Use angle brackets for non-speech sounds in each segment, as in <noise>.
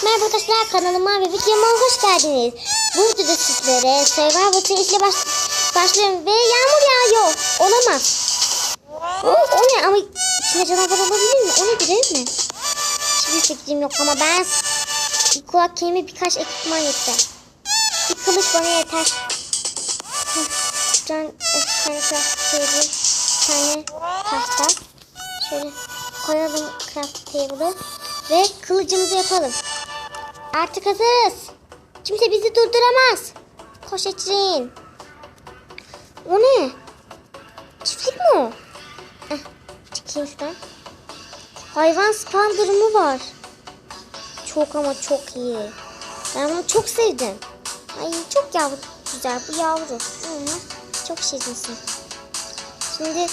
merhaba arkadaşlar kanalıma ve videoma hoş geldiniz. Bu videoda sizlere Survivor serisiyle baş başlıyorum ve yağmur yağıyor. Olamaz. O, o ne ama içinde canavar olabilir mi? O nedir değil mi? Hiçbir fikrim yok ama ben bir kulak kelime birkaç ekipman yeter. Bir kılıç bana yeter. Can, bir tane craft table, tane tahta. Şöyle koyalım craft table'ı ve kılıcımızı yapalım. Artık hazırız. Kimse bizi durduramaz. Koş Ecrin. O ne? Çiftlik mi o? Eh, şuradan. Hayvan spawn durumu var. Çok ama çok iyi. Ben bunu çok sevdim. Ay çok yavru güzel bu yavru. Hı, çok şirinsin. Şimdi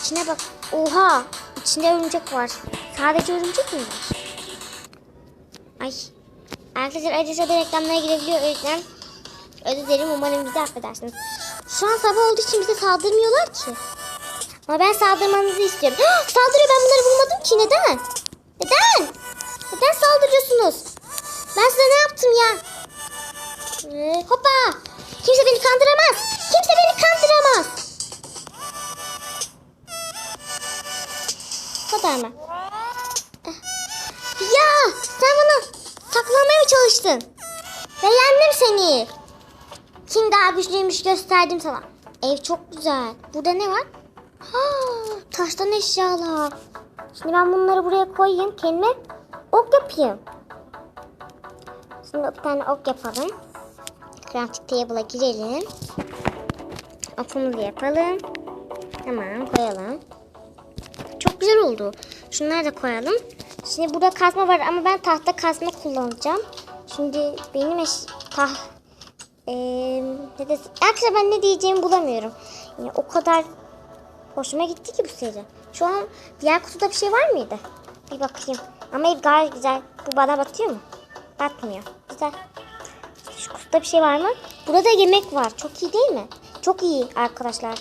içine bak. Oha! İçinde örümcek var. Sadece örümcek mi var? Ay. Arkadaşlar ayrıca da reklamlara girebiliyor. O yüzden özür. Umarım bizi affedersiniz. Şu an sabah olduğu için bize saldırmıyorlar ki. Ama ben saldırmanızı istiyorum. <gasps> Saldırıyor ben bunları bulmadım ki. Neden? Neden? Neden saldırıyorsunuz? Ben size ne yaptım ya? Ee, hoppa. Kimse beni kandıramaz. Kimse beni kandıramaz. O kadar mı? Ya sen bana saklamaya mı çalıştın? Ve yendim seni. Kim daha güçlüymüş gösterdim sana. Ev çok güzel. Burada ne var? Ha, taştan eşyalar. Şimdi ben bunları buraya koyayım. Kendime ok yapayım. Şimdi bir tane ok yapalım. Crafting table'a girelim. Okumuzu yapalım. Tamam koyalım. Çok güzel oldu. Şunları da koyalım. Şimdi burada kazma var ama ben tahta kazma kullanacağım. Şimdi benim eş... Tah... Ee, ne de... Arkadaşlar ben ne diyeceğimi bulamıyorum. Yani o kadar hoşuma gitti ki bu seri. Şu an diğer kutuda bir şey var mıydı? Bir bakayım. Ama ev gayet güzel. Bu bana batıyor mu? Batmıyor. Güzel. Şu kutuda bir şey var mı? Burada yemek var. Çok iyi değil mi? Çok iyi arkadaşlar.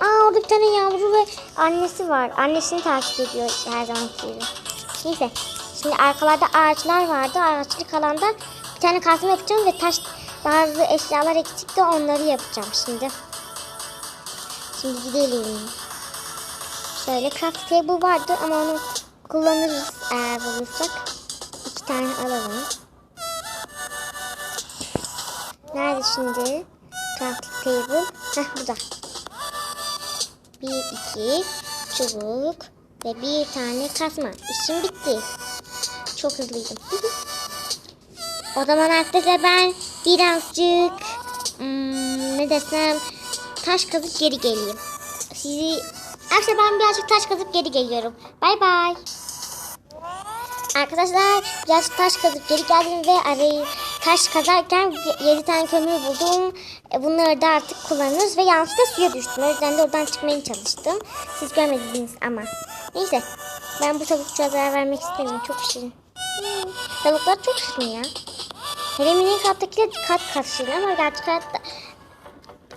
Aa orada bir tane yavru ve annesi var. Annesini takip ediyor her zaman gibi. Neyse. Şimdi arkalarda ağaçlar vardı. Ağaçlık alanda bir tane kazma yapacağım ve taş bazı eşyalar eksikti onları yapacağım şimdi. Şimdi gidelim. Şöyle craft table vardı ama onu kullanırız eğer bulursak. İki tane alalım. Nerede şimdi? Craft table. Heh burada. Bir, iki çubuk ve bir tane kazma. İşim bitti. Çok hızlıydım. o zaman arkadaşlar ben birazcık hmm, ne desem taş kazıp geri geleyim. Sizi arkadaşlar ben birazcık taş kazıp geri geliyorum. Bay bay. Arkadaşlar birazcık taş kazıp geri geldim ve arayı taş kazarken 7 tane kömür buldum. E, Bunları da artık kullanırız ve yanlışlıkla suya düştüm. O yüzden de oradan çıkmaya çalıştım. Siz görmediniz ama. Neyse. Ben bu tavukçuya zarar vermek istemiyorum. Çok şirin. Hmm, Tavuklar çok şirin ya. Hele mini kattakiler kat kat şirin ama gerçek hayatta...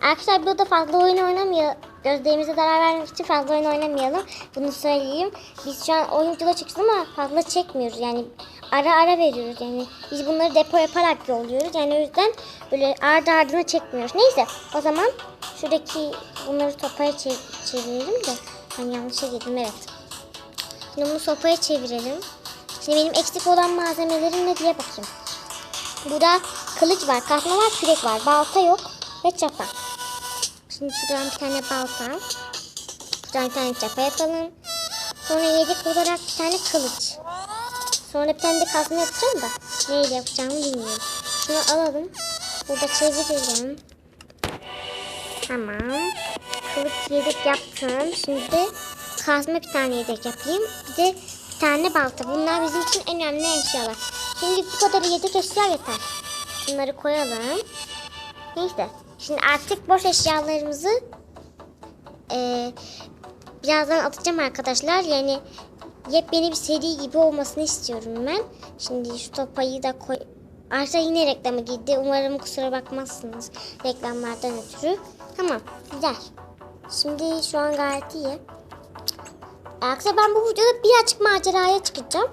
Arkadaşlar burada fazla oyun oynamıyor. Gözlerimize zarar vermek için fazla oyun oynamayalım. Bunu söyleyeyim. Biz şu an oyuncuda çekiyoruz ama fazla çekmiyoruz. Yani ara ara veriyoruz. Yani biz bunları depo yaparak yolluyoruz. Yani o yüzden böyle ardı ardına çekmiyoruz. Neyse o zaman şuradaki bunları sopaya çev- çevirelim de. Ben yanlışa girdim evet. Şimdi bunu sopaya çevirelim. Şimdi benim eksik olan malzemelerim ne diye bakayım. Burada kılıç var, kazma var, kürek var. Balta yok ve çapa. Şimdi şuradan bir tane balta. Şuradan bir tane çapa yapalım. Sonra yedek olarak bir tane kılıç. Sonra bir tane kazma yapacağım da neyle yapacağımı bilmiyorum. Şunu alalım. Burada çevirelim. Tamam. Kılıç yedek yaptım. Şimdi de bir tane yedek yapayım. Bir de bir tane balta. Bunlar bizim için en önemli eşyalar. Şimdi bu kadar yedek eşya yeter. Bunları koyalım. Neyse. Şimdi artık boş eşyalarımızı eee, birazdan atacağım arkadaşlar. Yani yepyeni bir seri gibi olmasını istiyorum ben. Şimdi şu topayı da koy... Arkadaşlar yine reklama girdi. Umarım kusura bakmazsınız reklamlardan ötürü. Tamam güzel. Şimdi şu an gayet iyi. Arkadaşlar ben bu videoda bir açık maceraya çıkacağım.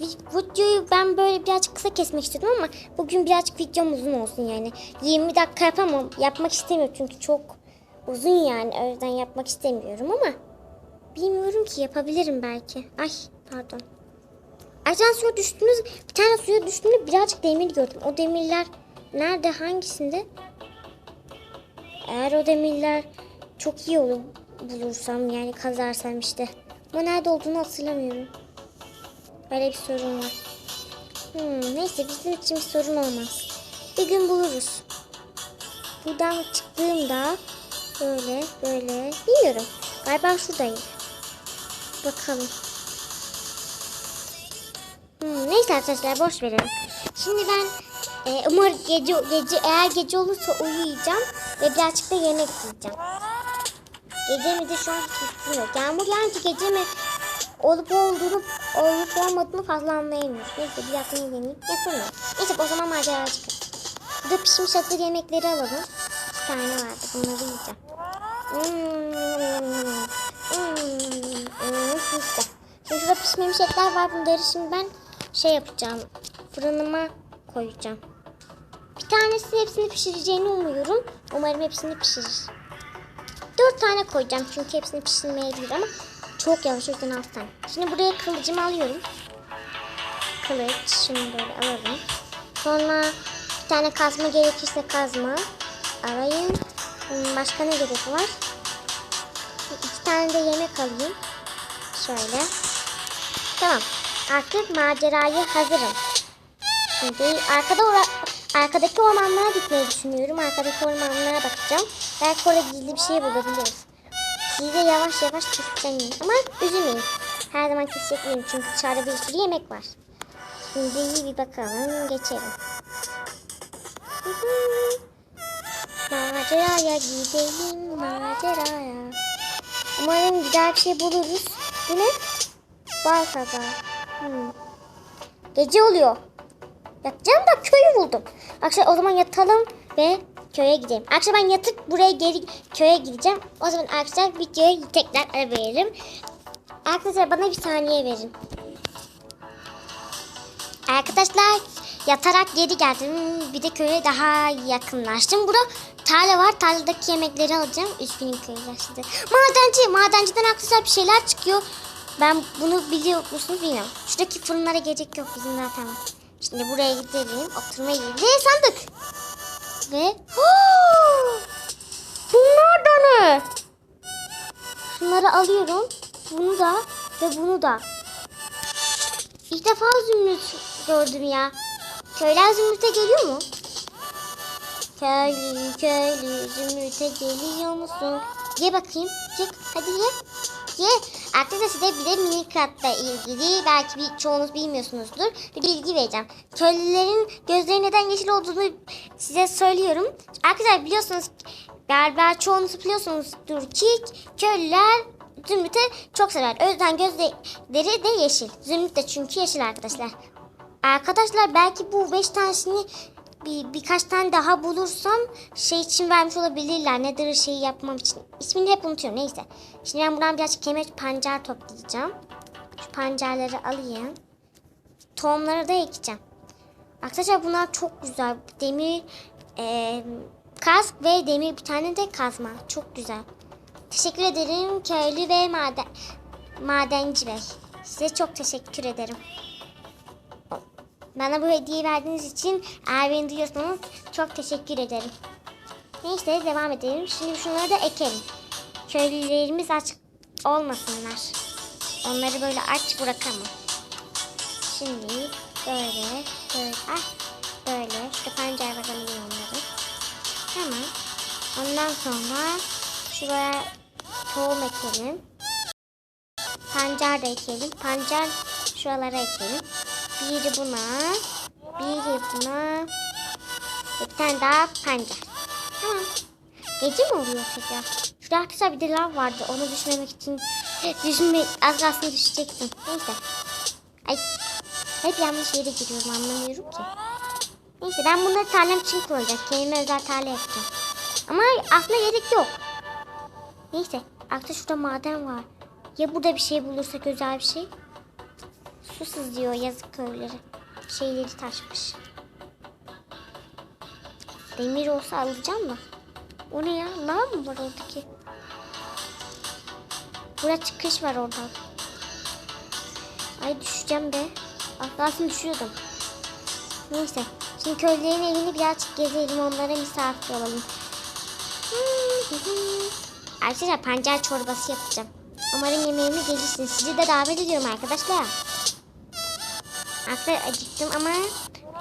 vi- videoyu ben böyle birazcık kısa kesmek istiyordum ama bugün birazcık videom uzun olsun yani. 20 dakika yapamam. Yapmak istemiyorum çünkü çok uzun yani. O yüzden yapmak istemiyorum ama bilmiyorum ki yapabilirim belki. Ay pardon. Ajan suya düştünüz. Bir tane suya düştüğümde birazcık demir gördüm. O demirler nerede hangisinde? Eğer o demirler çok iyi olur bulursam yani kazarsam işte. Ama nerede olduğunu hatırlamıyorum. Böyle bir sorun var. Hmm, neyse bizim için bir sorun olmaz. Bir gün buluruz. Buradan çıktığımda böyle böyle bilmiyorum. Galiba şuradayım. Bakalım. Hmm, neyse arkadaşlar boş verin. Şimdi ben e, umarım gece gece eğer gece olursa uyuyacağım ve birazcık da yemek yiyeceğim. Gece mi de şu an fikrim yok. Yağmur yağınca gece mi olup olduğunu olup olmadığını fazla anlayamıyorum. Neyse bir yakını deneyeyim. Yatamıyorum. Neyse o zaman macera çıkar. Burada pişmiş hazır yemekleri alalım. Bir tane vardı. Bunları yiyeceğim. Hmm, hmm, hmm, işte. Şimdi şurada pişmemiş etler var. Bunları şimdi ben şey yapacağım. Fırınıma koyacağım. Bir tanesi hepsini pişireceğini umuyorum. Umarım hepsini pişirir. Dört tane koyacağım çünkü hepsini pişirmeyebilir ama çok yavaş o yüzden altı. Şimdi buraya kılıcımı alıyorum. Kılıç şunu böyle alalım. Sonra bir tane kazma gerekirse kazma. Hmm, Başka ne gerek var? İki tane de yemek alayım. Şöyle. Tamam. Artık maceraya hazırım. Şimdi arkada ora arkadaki ormanlara gitmeyi düşünüyorum. Arkadaki ormanlara bakacağım. Belki orada gizli bir şey bulabiliriz. Sizi de yavaş yavaş keseceğim. Ama üzülmeyin. Her zaman kesecek çünkü dışarıda bir sürü yemek var. Şimdi iyi bir bakalım. Geçelim. Maceraya gidelim maceraya. Umarım güzel bir şey buluruz. Bu ne? Bal kabağı. Hmm. Gece oluyor. Yatacağım da köyü buldum. Akşam o zaman yatalım ve köye gidelim. Akşam ben yatıp buraya geri köye gideceğim. O zaman arkadaşlar videoya tekrar ara verelim. Arkadaşlar bana bir saniye verin. Arkadaşlar yatarak geri geldim. Bir de köye daha yakınlaştım. Burada tarla var. Tarladaki yemekleri alacağım. 3000 köyü yaşadı. Madenci. Madenciden arkadaşlar bir şeyler çıkıyor. Ben bunu biliyor musunuz bilmiyorum. Şuradaki fırınlara gerek yok bizim zaten. Şimdi buraya gidelim. Oturma yeri. Sandık. Ve bunlar da ne? Şunları alıyorum. Bunu da ve bunu da. İlk defa zümrüt gördüm ya. Köyler zümrüte geliyor mu? Köylü köylü zümrüte geliyor musun? Ye bakayım. Ye. Hadi ye. Ye. Arkadaşlar size bir de Minecraft'la ilgili belki bir çoğunuz bilmiyorsunuzdur. Bir bilgi vereceğim. Köylülerin gözleri neden yeşil olduğunu size söylüyorum. Arkadaşlar biliyorsunuz galiba çoğunuz biliyorsunuzdur ki köylüler Zümrüt'ü çok sever. O yüzden gözleri de yeşil. Zümrüt de çünkü yeşil arkadaşlar. Arkadaşlar belki bu 5 tanesini bir, birkaç tane daha bulursam şey için vermiş olabilirler. Nedir şeyi yapmam için. İsmini hep unutuyorum neyse. Şimdi ben buradan birazcık kemer pancar toplayacağım. Şu pancarları alayım. Tohumları da ekeceğim. Arkadaşlar bunlar çok güzel. Demir e, kask ve demir bir tane de kazma. Çok güzel. Teşekkür ederim köylü ve maden, madenci bey. Size çok teşekkür ederim. Bana bu hediyeyi verdiğiniz için eğer beni duyuyorsanız çok teşekkür ederim. Neyse devam edelim. Şimdi şunları da ekelim. Köylülerimiz aç olmasınlar. Onları böyle aç bırakamam. Şimdi böyle böyle ah böyle işte pancar bakalım onları. Tamam. Ondan sonra şuraya tohum ekelim. Pancar da ekelim. Pancar şuralara ekelim. Biri buna. Biri buna. Bir tane daha pancar. Tamam. Gece mi oluyor tekrar? Şurada arkadaşlar bir de lav vardı. Onu düşmemek için düşme, az kalsın düşecektim. Neyse. Ay. Hep yanlış yere giriyorum anlamıyorum ki. Neyse ben bunları tarlam için kullanacağım. Kendime özel tarla yapacağım. Ama aslında gerek yok. Neyse. Arkadaşlar şurada maden var. Ya burada bir şey bulursak özel bir şey? Su sızıyor yazık köyleri. Şeyleri taşmış. Demir olsa alacağım da. O ne ya? Lav mı var oradaki? Buraya çıkış var oradan. Ay düşeceğim daha şimdi düşüyordum. Neyse. Şimdi köylerin evini birazcık gezelim. Onlara misafir olalım. Arkadaşlar pancar çorbası yapacağım. Umarım yemeğime gelirsiniz. Sizi de davet ediyorum arkadaşlar. Arkadaşlar acıktım ama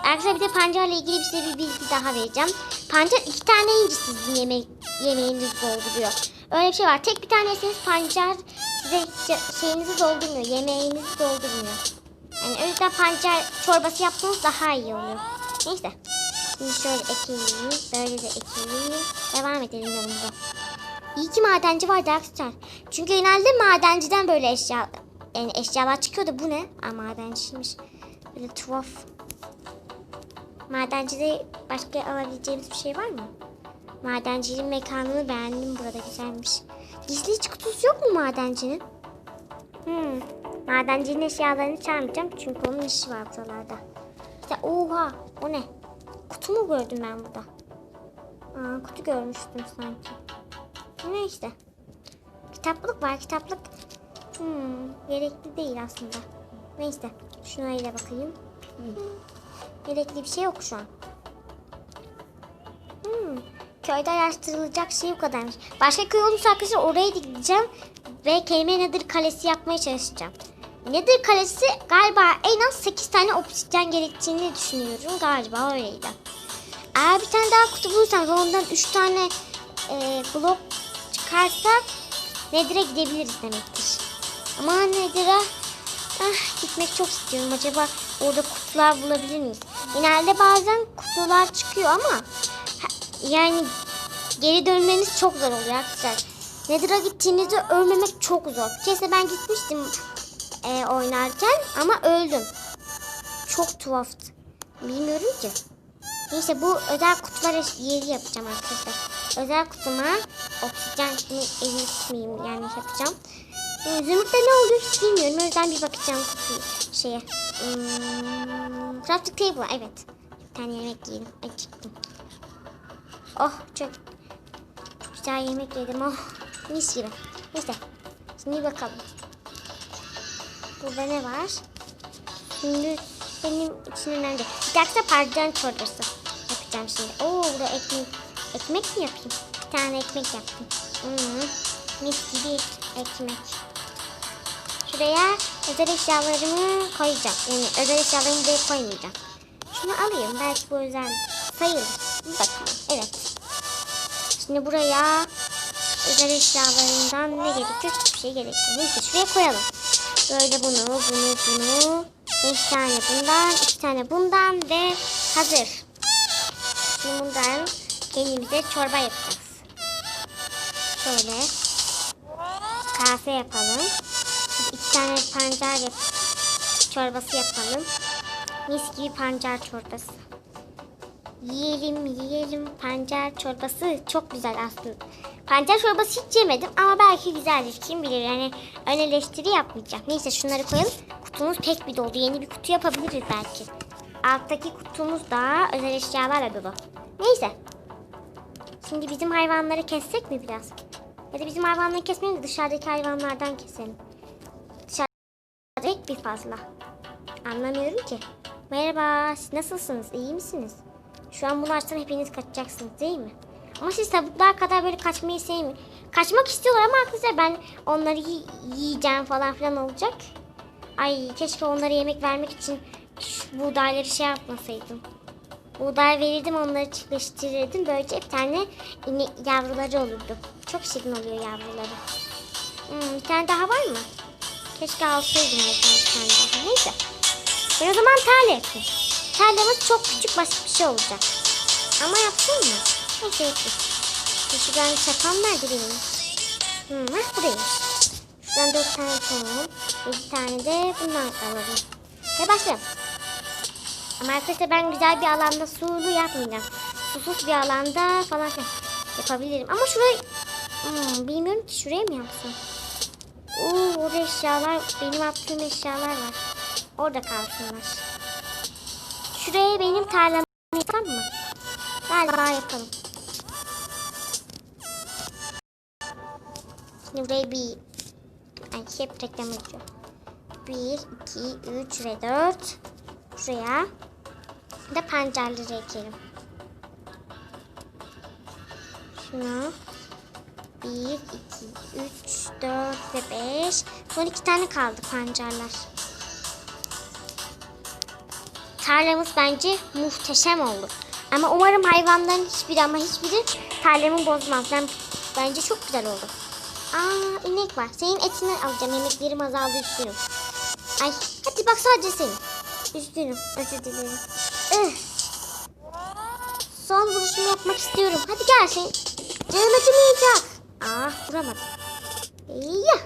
arkadaşlar bir de pancarla ilgili size bir bilgi daha vereceğim. Pancar iki tane yiyince sizin yemek, yemeğinizi dolduruyor. Öyle bir şey var. Tek bir tane yeseniz pancar size şeyinizi doldurmuyor. Yemeğinizi doldurmuyor. Yani o yüzden pancar çorbası yapsanız daha iyi oluyor. Neyse. Şimdi şöyle ekeyim. Böyle de ekeyim. Devam edelim yolumuza. İyi ki madenci vardı arkadaşlar. Çünkü genelde madenciden böyle eşya yani eşyalar çıkıyordu. Bu ne? Aa madenciymiş. Böyle tuhaf. Madencide başka alabileceğimiz bir şey var mı? Madencinin mekanını beğendim. Burada güzelmiş. Gizli hiç kutusu yok mu madencinin? Hmm. Madencinin eşyalarını çalmayacağım. Çünkü onun işi var buralarda. İşte oha. O ne? Kutu mu gördüm ben burada? Aa, kutu görmüştüm sanki. Ne işte. Kitaplık var. Kitaplık hmm, gerekli değil aslında. Neyse. Şuna ile bakayım. Hmm. Gerekli bir şey yok şu an. Hmm. Köyde araştırılacak şey bu kadarmış. Başka köy olursa arkadaşlar oraya gideceğim. Ve kelime nedir kalesi yapmaya çalışacağım. Nedir kalesi galiba en az 8 tane obsidyen gerektiğini düşünüyorum. Galiba öyleydi. Eğer bir tane daha kutu bulursam ve ondan 3 tane e, blok çıkarsak Nedir'e gidebiliriz demektir. Ama Nedir'e ah, gitmek çok istiyorum. Acaba orada kutular bulabilir miyiz? Genelde bazen kutular çıkıyor ama yani geri dönmeniz çok zor oluyor arkadaşlar. Nedir'e gittiğinizde ölmemek çok zor. Kesin ben gitmiştim e, oynarken ama öldüm. Çok tuhaftı. Bilmiyorum ki. Neyse bu özel kutular yeri yapacağım arkadaşlar. Özel kutuma oksijen eritmeyeyim yani yapacağım. Ee, Zümrütte ne oluyor hiç bilmiyorum. O yüzden bir bakacağım kutu şeye. Hmm, crafting table evet. Bir tane yemek yiyelim. Acıktım. Oh çok güzel yemek yedim. Oh mis gibi. Neyse. Şimdi bakalım. Burada ne var? Şimdi benim için önemli. Bir dakika patlıcan çorbası yapacağım şimdi. Oo burada ekmek. Ekmek mi yapayım? Bir tane ekmek yaptım. Hmm, mis gibi ekmek. Şuraya özel eşyalarımı koyacağım. Yani özel eşyalarımı buraya koymayacağım. Şunu alayım. Belki bu özel sayılır. Bakalım. Evet. Şimdi buraya özel eşyalarından ne gerekiyor? Hiçbir şey gerekiyor. Neyse şuraya koyalım. Böyle bunu, bunu, bunu. Beş tane bundan, iki tane bundan ve hazır. Şimdi bundan kendimize çorba yapacağız. Şöyle kahve yapalım. İki tane pancar yap çorbası yapalım. Mis gibi pancar çorbası. Yiyelim yiyelim pancar çorbası çok güzel aslında. Pancar çorbası hiç yemedim ama belki güzeldir kim bilir yani ön eleştiri yapmayacağım. Neyse şunları koyalım. Kutumuz pek bir dolu yeni bir kutu yapabiliriz belki. Alttaki kutumuz da özel eşyalarla dolu. Neyse. Şimdi bizim hayvanları kessek mi biraz? Ya da bizim hayvanları kesmeyelim de dışarıdaki hayvanlardan keselim. Fazla. Anlamıyorum ki. Merhaba, siz nasılsınız? İyi misiniz? Şu an bunu hepiniz kaçacaksınız değil mi? Ama siz tavuklar kadar böyle kaçmayı sevmiyor. Kaçmak istiyorlar ama arkadaşlar ben onları yi- yiyeceğim falan filan olacak. Ay keşke onlara yemek vermek için şu buğdayları şey yapmasaydım. Buğday verirdim onları çiftleştirirdim. Böylece bir tane yavruları olurdu. Çok şirin oluyor yavruları. Hmm, bir tane daha var mı? Keşke alsaydım o yüzden bir tane daha. Neyse. Ben o zaman tarla yapayım. Tarlamız çok küçük basit bir şey olacak. Ama yapsın mı? Neyse yapayım. Şuradan çakal nerede benim? Hmm, hah buradaymış. Şuradan dört tane koyalım. Yedi tane de bundan alalım. Ve başlayalım. Ama arkadaşlar ben güzel bir alanda sulu yapmayacağım. Susuz bir alanda falan yapabilirim. Ama şurayı hmm, bilmiyorum ki şuraya mı yapsam? Oo, orada eşyalar, benim attığım eşyalar var. Orada kalsınlar. Şuraya benim tarlamı yapalım mı? Galiba yapalım. Şimdi buraya bir... Ay hep reklam yapıyor. 1, 2, 3 ve 4. Şuraya. Bir de pancarları ekelim. Şuna. 1, 2, 3, 4 ve 5. Son iki tane kaldı pancarlar. Tarlamız bence muhteşem oldu. Ama umarım hayvanların hiçbiri ama hiçbiri tarlamı bozmaz. Ben, bence çok güzel oldu. Aa inek var. Senin etini alacağım. Yemeklerim azaldı üzgünüm. Ay hadi bak sadece senin. Üzgünüm. Özür dilerim. Ih. Son vuruşumu yapmak istiyorum. Hadi gel sen. Canım acımayacak. Ah vuramadım. Ya.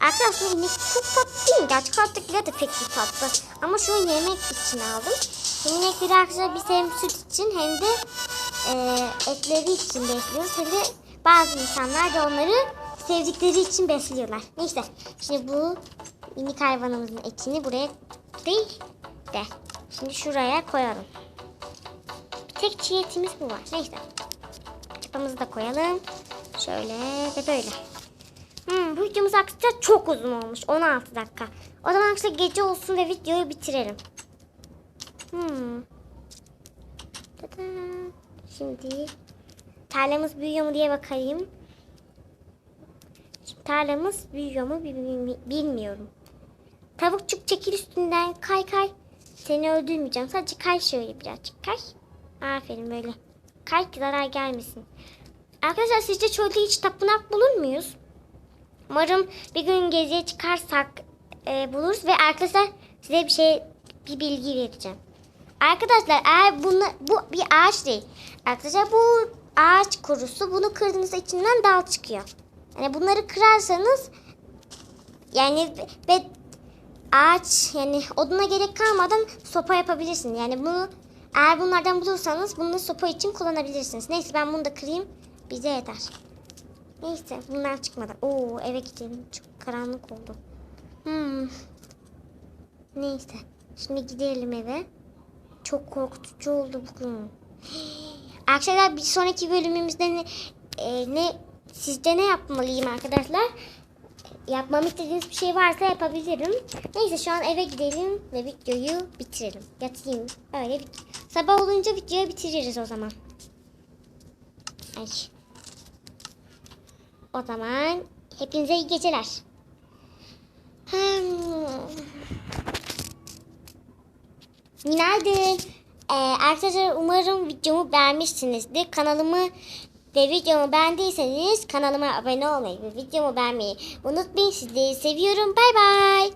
Arkadaşlar inek çok tatlı değil mi? Gerçek hayattakiler de pek bir tatlı. Ama şu an yemek için aldım. Hem inekleri arkadaşlar biz hem süt için hem de e, etleri için besliyoruz. Hem de bazı insanlar da onları sevdikleri için besliyorlar. Neyse şimdi bu minik hayvanımızın etini buraya değil de şimdi şuraya koyalım. Bir tek çiğ etimiz bu var. Neyse. Çapamızı da koyalım. Şöyle ve böyle. Hmm, bu videomuz arkadaşlar çok uzun olmuş. 16 dakika. O zaman arkadaşlar gece olsun ve videoyu bitirelim. Hmm. Şimdi tarlamız büyüyor mu diye bakayım. Şimdi tarlamız büyüyor mu bi- bi- bilmiyorum. Tavukçuk çekil üstünden kay kay. Seni öldürmeyeceğim. Sadece kay şöyle birazcık kay. Aferin böyle. Kay ki zarar gelmesin. Arkadaşlar sizce çölde hiç tapınak bulur muyuz? Umarım bir gün geziye çıkarsak e, buluruz ve arkadaşlar size bir şey bir bilgi vereceğim. Arkadaşlar eğer bunu bu bir ağaç değil. Arkadaşlar bu ağaç kurusu bunu kırdığınızda içinden dal çıkıyor. Yani bunları kırarsanız yani ve ağaç yani oduna gerek kalmadan sopa yapabilirsin. Yani bunu eğer bunlardan bulursanız bunu sopa için kullanabilirsiniz. Neyse ben bunu da kırayım. Bize yeter. Neyse bunlar çıkmadı. Oo eve gidelim. Çok karanlık oldu. Hmm. Neyse. Şimdi gidelim eve. Çok korkutucu oldu bugün. <gasps> Arkadaşlar bir sonraki bölümümüzde ne, e, ne sizce ne yapmalıyım arkadaşlar? Yapmamı istediğiniz bir şey varsa yapabilirim. Neyse şu an eve gidelim ve videoyu bitirelim. Yatayım. Öyle bit- Sabah olunca videoyu bitiririz o zaman. Ay. O zaman hepinize iyi geceler. Hmm. Günaydın. Ee, arkadaşlar umarım videomu beğenmişsinizdir. Kanalımı ve videomu beğendiyseniz kanalıma abone olmayı ve videomu beğenmeyi unutmayın. Sizleri seviyorum. Bay bay.